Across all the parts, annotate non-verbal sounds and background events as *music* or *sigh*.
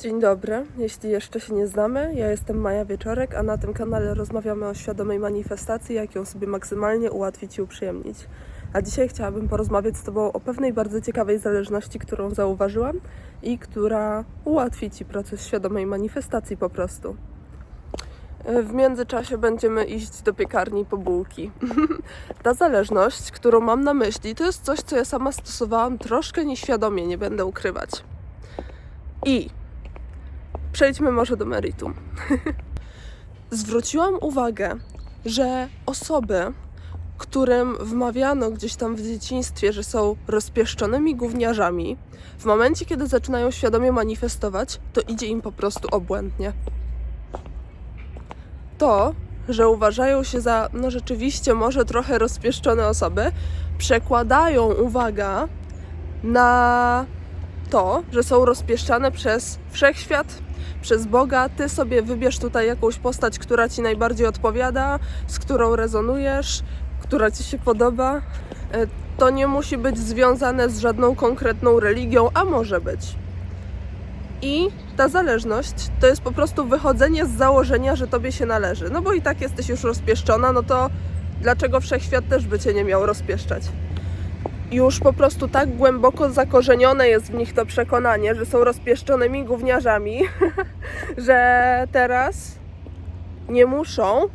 Dzień dobry, jeśli jeszcze się nie znamy, ja jestem Maja Wieczorek, a na tym kanale rozmawiamy o świadomej manifestacji, jak ją sobie maksymalnie ułatwić i uprzyjemnić. A dzisiaj chciałabym porozmawiać z Tobą o pewnej bardzo ciekawej zależności, którą zauważyłam i która ułatwi Ci proces świadomej manifestacji po prostu. W międzyczasie będziemy iść do piekarni po bułki. *laughs* Ta zależność, którą mam na myśli, to jest coś, co ja sama stosowałam troszkę nieświadomie, nie będę ukrywać. I przejdźmy może do meritum. *laughs* Zwróciłam uwagę, że osoby, którym wmawiano gdzieś tam w dzieciństwie, że są rozpieszczonymi gówniarzami, w momencie, kiedy zaczynają świadomie manifestować, to idzie im po prostu obłędnie. To, że uważają się za, no rzeczywiście, może trochę rozpieszczone osoby, przekładają uwagę na to, że są rozpieszczane przez wszechświat, przez Boga. Ty sobie wybierz tutaj jakąś postać, która ci najbardziej odpowiada, z którą rezonujesz, która ci się podoba. E, To nie musi być związane z żadną konkretną religią, a może być. I ta zależność to jest po prostu wychodzenie z założenia, że tobie się należy. No bo i tak jesteś już rozpieszczona, no to dlaczego wszechświat też by cię nie miał rozpieszczać? Już po prostu tak głęboko zakorzenione jest w nich to przekonanie, że są rozpieszczonymi gówniarzami, *laughs* że teraz nie muszą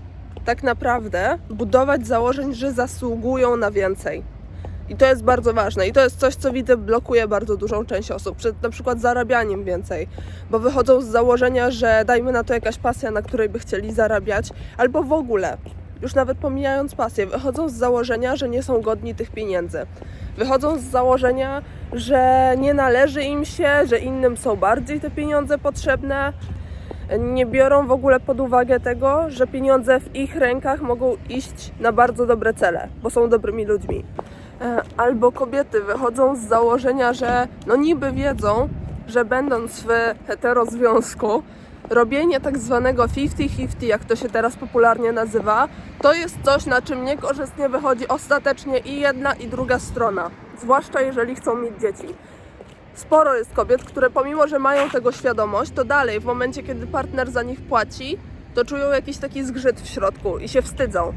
tak naprawdę budować założeń, że zasługują na więcej. I to jest bardzo ważne. I to jest coś, co widzę, blokuje bardzo dużą część osób przed na przykład zarabianiem więcej, bo wychodzą z założenia, że dajmy na to jakaś pasja, na której by chcieli zarabiać, albo w ogóle, już nawet pomijając pasję, wychodzą z założenia, że nie są godni tych pieniędzy. Wychodzą z założenia, że nie należy im się, że innym są bardziej te pieniądze potrzebne. Nie biorą w ogóle pod uwagę tego, że pieniądze w ich rękach mogą iść na bardzo dobre cele, bo są dobrymi ludźmi. E, Albo kobiety wychodzą z założenia, że no niby wiedzą, że będąc w heterozwiązku, robienie tak zwanego 50-50, jak to się teraz popularnie nazywa, to jest coś, na czym niekorzystnie wychodzi ostatecznie i jedna, i druga strona. Zwłaszcza jeżeli chcą mieć dzieci. Sporo jest kobiet, które pomimo, że mają tego świadomość, to dalej, w momencie, kiedy partner za nich płaci, to czują jakiś taki zgrzyt w środku i się wstydzą.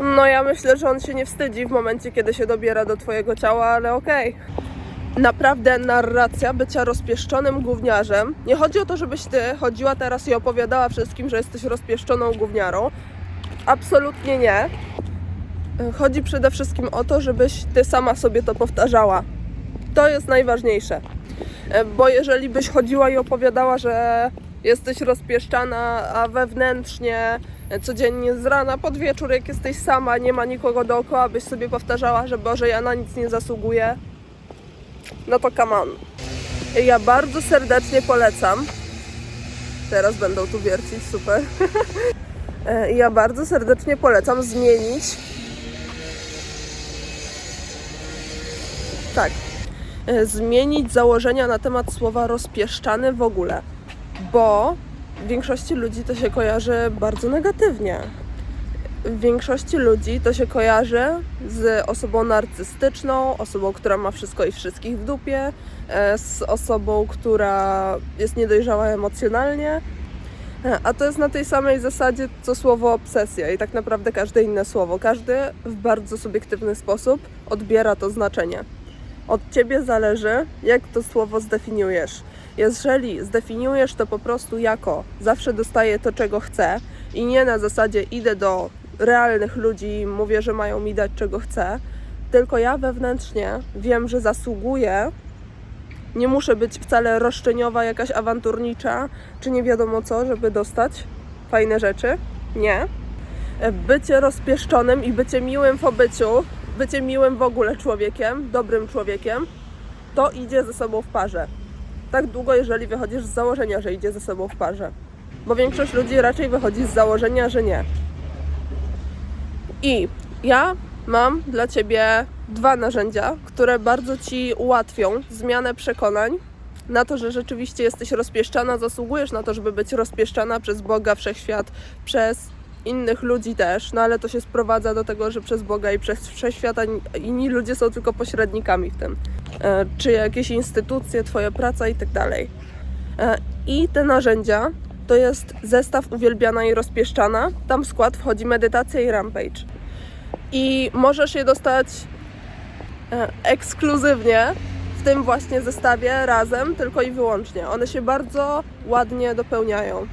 No ja myślę, że on się nie wstydzi w momencie, kiedy się dobiera do twojego ciała, ale okej. Naprawdę narracja bycia rozpieszczonym gówniarzem. Nie chodzi o to, żebyś ty chodziła teraz i opowiadała wszystkim, że jesteś rozpieszczoną gówniarą. Absolutnie nie. Chodzi przede wszystkim o to, żebyś ty sama sobie to powtarzała. To jest najważniejsze. E, Bo jeżeli byś chodziła i opowiadała, że jesteś rozpieszczana, a wewnętrznie e, codziennie z rana pod wieczór, jak jesteś sama, nie ma nikogo dookoła, byś sobie powtarzała, że Boże, ja na nic nie zasługuję, no to come on. Ja bardzo serdecznie polecam. Teraz będą tu wiercić, super. *laughs* E, Ja bardzo serdecznie polecam zmienić. Tak. E, Zmienić założenia na temat słowa rozpieszczany w ogóle, bo większości ludzi to się kojarzy bardzo negatywnie. W większości ludzi to się kojarzy z osobą narcystyczną, osobą, która ma wszystko i wszystkich w dupie, e, z osobą, która jest niedojrzała emocjonalnie. E, A to jest na tej samej zasadzie co słowo obsesja i tak naprawdę każde inne słowo. Każdy w bardzo subiektywny sposób odbiera to znaczenie. Od ciebie zależy, jak to słowo zdefiniujesz. Jeżeli zdefiniujesz to po prostu jako zawsze dostaję to, czego chcę i nie na zasadzie idę do realnych ludzi mówię, że mają mi dać, czego chcę, tylko ja wewnętrznie wiem, że zasługuję. Nie muszę być wcale roszczeniowa, jakaś awanturnicza, czy nie wiadomo co, żeby dostać fajne rzeczy. Nie. Bycie rozpieszczonym i bycie miłym w obyciu, bycie miłym w ogóle człowiekiem, dobrym człowiekiem, to idzie ze sobą w parze. Tak długo, jeżeli wychodzisz z założenia, że idzie ze sobą w parze. Bo większość ludzi raczej wychodzi z założenia, że nie. I ja mam dla Ciebie dwa narzędzia, które bardzo Ci ułatwią zmianę przekonań na to, że rzeczywiście jesteś rozpieszczana, zasługujesz na to, żeby być rozpieszczana przez Boga, wszechświat, przez innych ludzi też, no ale to się sprowadza do tego, że przez Boga i przez wszechświat inni ludzie są tylko pośrednikami w tym. E, Czy jakieś instytucje, Twoja praca i tak dalej. E, I te narzędzia to jest zestaw uwielbiana i rozpieszczana. Tam w skład wchodzi medytacja i rampage. I możesz je dostać e, ekskluzywnie w tym właśnie zestawie razem, tylko i wyłącznie. One się bardzo ładnie dopełniają.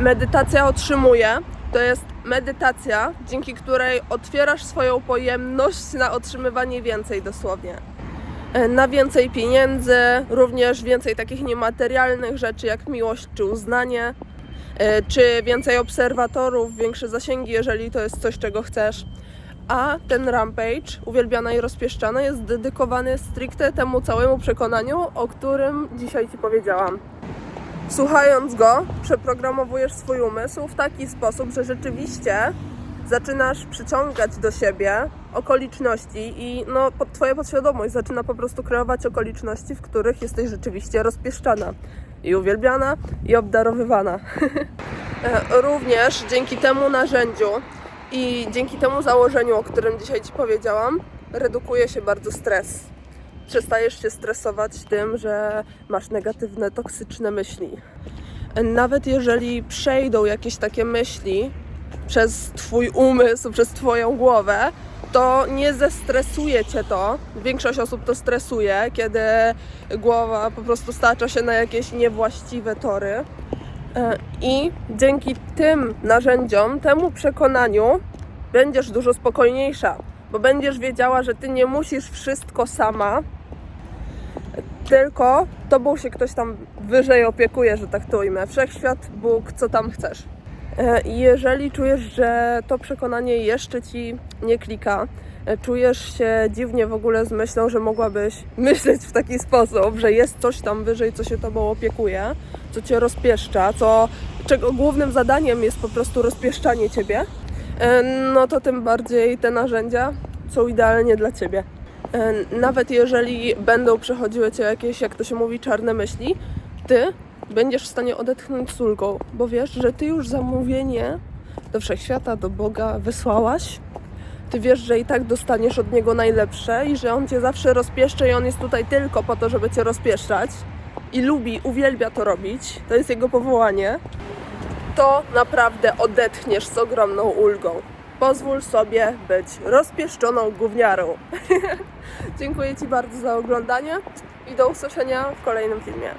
Medytacja otrzymuje. To jest medytacja, dzięki której otwierasz swoją pojemność na otrzymywanie więcej dosłownie. E, Na więcej pieniędzy, również więcej takich niematerialnych rzeczy jak miłość czy uznanie, czy więcej obserwatorów, większe zasięgi, jeżeli to jest coś, czego chcesz. A ten rampage, uwielbiana i rozpieszczana, jest dedykowany stricte temu całemu przekonaniu, o którym dzisiaj Ci powiedziałam. Słuchając go, przeprogramowujesz swój umysł w taki sposób, że rzeczywiście zaczynasz przyciągać do siebie okoliczności i no, twoja podświadomość zaczyna po prostu kreować okoliczności, w których jesteś rzeczywiście rozpieszczana i uwielbiana i obdarowywana. *laughs* E, Również dzięki temu narzędziu i dzięki temu założeniu, o którym dzisiaj Ci powiedziałam, redukuje się bardzo stres. Przestajesz się stresować tym, że masz negatywne, toksyczne myśli. Nawet jeżeli przejdą jakieś takie myśli przez Twój umysł, przez Twoją głowę, to nie zestresuje Cię to. Większość osób to stresuje, kiedy głowa po prostu stacza się na jakieś niewłaściwe tory. E, I dzięki tym narzędziom, temu przekonaniu, będziesz dużo spokojniejsza, bo będziesz wiedziała, że ty nie musisz wszystko sama, tylko tobą się ktoś tam wyżej opiekuje, że tak to ujmę. Wszechświat, Bóg, co tam chcesz. E, jeżeli czujesz, że to przekonanie jeszcze ci nie klika, e, czujesz się dziwnie w ogóle z myślą, że mogłabyś *laughs* myśleć w taki sposób, że jest coś tam wyżej, co się tobą opiekuje, co cię rozpieszcza, co, czego głównym zadaniem jest po prostu rozpieszczanie ciebie, e, no to tym bardziej te narzędzia są idealnie dla ciebie. Nawet jeżeli będą przechodziły cię jakieś, jak to się mówi, czarne myśli, ty będziesz w stanie odetchnąć z ulgą, bo wiesz, że ty już zamówienie do wszechświata, do Boga wysłałaś. Ty wiesz, że i tak dostaniesz od niego najlepsze i że on cię zawsze rozpieszczy i on jest tutaj tylko po to, żeby cię rozpieszczać. I lubi, uwielbia to robić. To jest jego powołanie. To naprawdę odetchniesz z ogromną ulgą. Pozwól sobie być rozpieszczoną gówniarą. *laughs* Dziękuję Ci bardzo za oglądanie i do usłyszenia w kolejnym filmie.